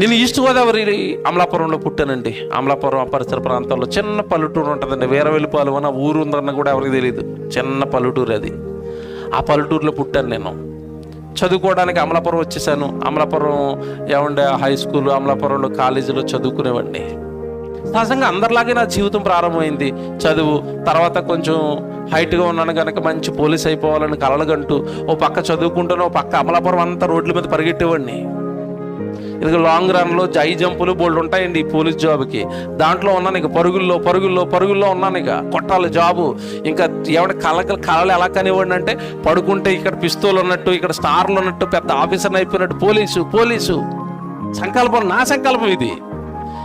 నేను ఈస్ట్ గోదావరి అమలాపురంలో పుట్టానండి. అమలాపురం పరిసర ప్రాంతాల్లో చిన్న పల్లెటూరు ఉంటుందండి. వీరవెల్లిపాలెం అని ఊరు ఉందన్న కూడా ఎవరికి తెలియదు చిన్న పల్లెటూరు అది. ఆ పల్లెటూరులో పుట్టాను నేను. చదువుకోవడానికి అమలాపురం వచ్చేసాను. అమలాపురం ఏమండే హై స్కూల్ అమలాపురంలో కాలేజీలో చదువుకునేవాడిని. సహజంగా అందరిలాగే నా జీవితం ప్రారంభమైంది. చదువు తర్వాత కొంచెం హైట్గా ఉన్నాను కనుక మంచి పోలీస్ అయిపోవాలని కలలుగంటూ ఓ పక్క చదువుకుంటాను ఓ పక్క అమలాపురం అంతా రోడ్ల మీద పరిగెట్టేవాడిని. ఇది లాంగ్ రన్లో జై జంపులు బోల్డ్ ఉంటాయండి ఈ పోలీస్ జాబ్కి దాంట్లో ఉన్నాను ఇక పరుగుల్లో పరుగుల్లో పరుగుల్లో ఉన్నాను ఇక కొట్టాలి జాబు ఇంకా ఏమంటే కళ కళలు ఎలా కనివ్వండి అంటే పడుకుంటే ఇక్కడ పిస్తూలు ఉన్నట్టు ఇక్కడ స్టార్లు ఉన్నట్టు పెద్ద ఆఫీసర్ అయిపోయినట్టు పోలీసు పోలీసు. సంకల్పం నా సంకల్పం ఇది.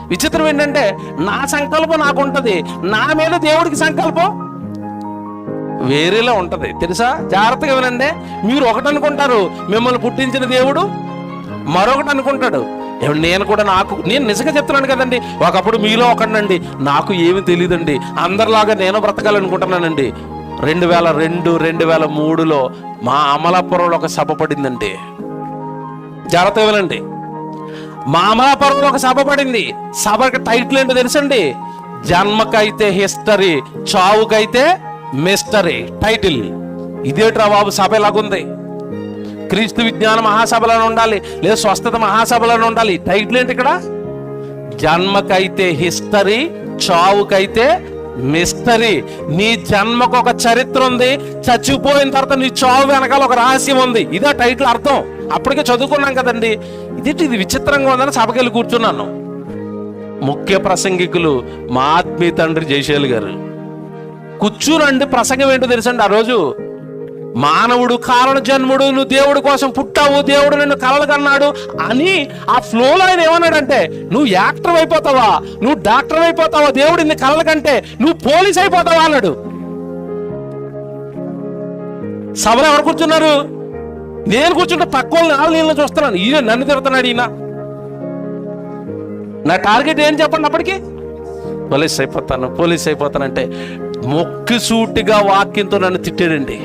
విచిత్రం ఏంటంటే నా సంకల్పం నాకు ఉంటుంది. నా మీద దేవుడికి సంకల్పం వేరేలా ఉంటుంది. తెలుసా? జాగ్రత్తగా వినండి. మీరు ఒకటనుకుంటారు మిమ్మల్ని పుట్టించిన దేవుడు మరొకటి అనుకుంటాడు. నేను కూడా నాకు నేను నిజంగా చెప్తున్నాను కదండి ఒకప్పుడు మీలో ఒకటండి నాకు ఏమీ తెలియదండి అందరిలాగా నేను బ్రతకాలనుకుంటున్నానండి. రెండు వేల రెండు రెండు వేల మూడులో మా అమలాపురంలో ఒక సభ పడిందండి. జాగ్రత్త వినండి. మా అమలాపురంలో ఒక సభ పడింది. సభకి టైటిల్ ఏంటో తెలుసండి? జన్మకైతే హిస్టరీ చావుకైతే మిస్టరీ టైటిల్ ఇదేట్రా బాబు సభ ఎలాగుంది క్రీస్తు విజ్ఞాన మహాసభలను ఉండాలి లేదా స్వస్థత మహాసభలను ఉండాలి. టైటిల్ ఏంటి ఇక్కడ? జన్మకైతే హిస్టరీ చావుకైతే మిస్టరీ. నీ జన్మకు ఒక చరిత్ర ఉంది చచ్చిపోయిన తర్వాత నీ చావు వెనకాల ఒక రహస్యం ఉంది. ఇదే టైటిల్ అర్థం. అప్పటికే చదువుకున్నాం కదండి. ఇది ఇది విచిత్రంగా ఉందని సభకెళ్ళి కూర్చున్నాను. ముఖ్య ప్రసంగికులు మా ఆత్మీయ తండ్రి జయశైలు గారు. కూర్చునండి ప్రసంగం ఏంటో తెలుసండి ఆ రోజు? మానవుడు కారణ జన్ముడు నువ్వు దేవుడి కోసం పుట్టావు దేవుడు నిన్ను కలలు కన్నాడు అని ఆ ఫ్లోలో ఆయన ఏమన్నాడంటే నువ్వు యాక్టర్ అయిపోతావా? నువ్వు డాక్టర్ అయిపోతావా? దేవుడు ఇన్ని కలల కంటే నువ్వు పోలీస్ అయిపోతావా? అన్నాడు. సభలో ఎవరు కూర్చున్నారు? నేను కూర్చుంటే పక్క వాళ్ళని నాలుగు నీళ్ళు చూస్తున్నాను. ఈయన నన్ను తిడుతున్నాడు ఈయన. నా టార్గెట్ ఏం చెప్పండి అప్పటికి? పోలీస్ అయిపోతాను పోలీస్ అయిపోతానంటే మొక్కి సూటిగా వాక్యంతో నన్ను తిట్టాడండి.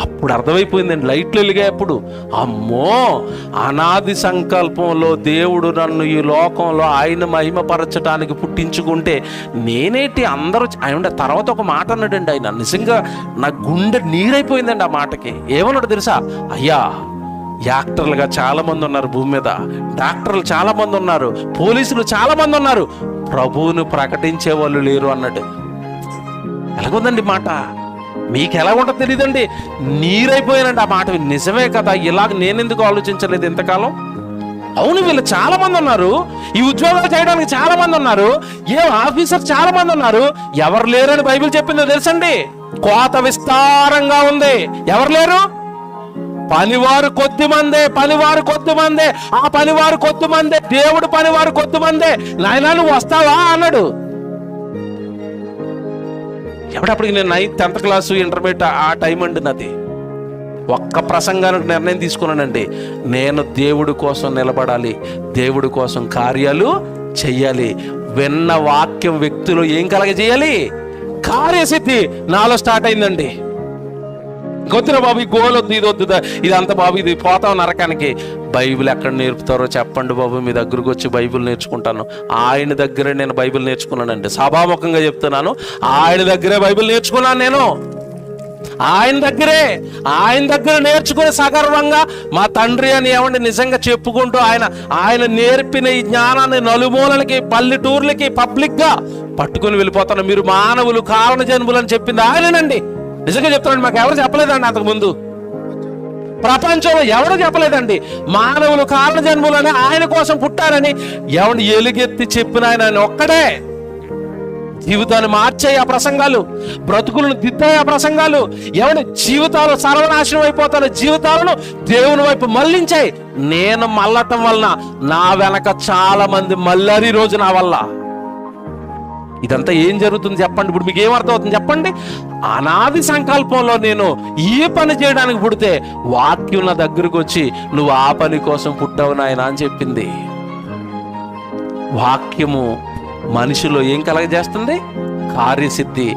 అప్పుడు అర్థమైపోయిందండి. లైట్లు వెలిగాయి అప్పుడు అమ్మో అనాది సంకల్పంలో దేవుడు నన్ను ఈ లోకంలో ఆయన మహిమపరచడానికి పుట్టించుకుంటే నేనేటి అందరూ ఆయన తర్వాత ఒక మాట అన్నాడండి ఆయన. నిజంగా నా గుండె నీరైపోయిందండి ఆ మాటకి. ఏమన్నాడు తెలుసా? అయ్యా యాక్టర్లుగా చాలామంది ఉన్నారు భూమి మీద. డాక్టర్లు చాలామంది ఉన్నారు. పోలీసులు చాలామంది ఉన్నారు. ప్రభువును ప్రకటించే వాళ్ళు లేరు అన్నట్టు ఎలాగుందండి మాట? మీకు ఎలా ఉంటుందో తెలియదండి నీరైపోయానండి ఆ మాట నిజమే కదా? ఇలాగ నేనెందుకు ఆలోచించలేదు ఇంతకాలం? అవును వీళ్ళు చాలా మంది ఉన్నారు. ఈ ఉద్యోగాలు చేయడానికి చాలా మంది ఉన్నారు. ఏ ఆఫీసర్ చాలా మంది ఉన్నారు. ఎవరు లేరని బైబిల్ చెప్పిందో తెలుసండి? కోత విస్తారంగా ఉంది. ఎవరు లేరు? పనివారు కొద్ది మందే పనివారు కొద్ది మందే. ఆ పనివారు కొద్ది మందే దేవుడు పనివారు కొద్ది మందే. నాయనా నువ్వు వస్తావా? అన్నాడు. ఎప్పుడప్పటికి నేను నైన్త్ టెన్త్ క్లాసు ఇంటర్మీడియట్ ఆ టైం అండి నాది ఒక్క ప్రసంగానికి నిర్ణయం తీసుకున్నానండి. నేను దేవుడి కోసం నిలబడాలి దేవుడి కోసం కార్యాలు చెయ్యాలి విన్న వాక్యం వ్యక్తులు ఏం కలగజేయాలి? కార్యసిద్ధి నాలో స్టార్ట్ అయిందండి. గొద్దురా బాబు ఈ గోల్ వద్దు ఇది వద్దు ఇదంతా బాబు ఇది పోతాం నరకానికి. బైబిల్ ఎక్కడ నేర్పుతారో చెప్పండి బాబు మీ దగ్గరకు వచ్చి బైబిల్ నేర్చుకుంటాను. ఆయన దగ్గరే నేను బైబిల్ నేర్చుకున్నానండి. సభాముఖంగా చెప్తున్నాను ఆయన దగ్గరే బైబిల్ నేర్చుకున్నాను నేను. ఆయన దగ్గరే ఆయన దగ్గర నేర్చుకుని సగర్వంగా మా తండ్రి అని ఏమంటే నిజంగా చెప్పుకుంటూ ఆయన ఆయన నేర్పిన ఈ జ్ఞానాన్ని నలుమూలలకి పల్లెటూర్లకి పబ్లిక్గా పట్టుకుని వెళ్ళిపోతాను మీరు మానవులు కారణ జన్ములు అని చెప్పింది ఆయననండి. నిజంగా చెప్తున్నాను మాకు ఎవరు చెప్పలేదండి అంతకు ముందు ప్రపంచంలో ఎవరు చెప్పలేదండి. మానవులు కారణ జన్ములని ఆయన కోసం పుట్టారని ఎవరిని ఎలుగెత్తి చెప్పిన ఆయన ఒక్కడే. జీవితాన్ని మార్చాయి ఆ ప్రసంగాలు బ్రతుకులను దిద్దే ఆ ప్రసంగాలు ఎవరి జీవితాలు సర్వనాశనం అయిపోతాను జీవితాలను దేవుని వైపు మళ్ళించాయి నేను మల్లటం వలన నా వెనక చాలా మంది మల్లరి రోజు నా వల్ల. ఇదంతా ఏం జరుగుతుంది చెప్పండి. ఇప్పుడు మీకు ఏమర్థం అవుతుంది చెప్పండి. అనాది సంకల్పంలో నేను ఈ పని చేయడానికి పుడితే వాక్యం నా దగ్గరకు వచ్చి నువ్వు ఆ పని కోసం పుట్టావు నాయన అని చెప్పింది. వాక్యము మనిషిలో ఏం కలగజేస్తుంది? కార్యసిద్ధి.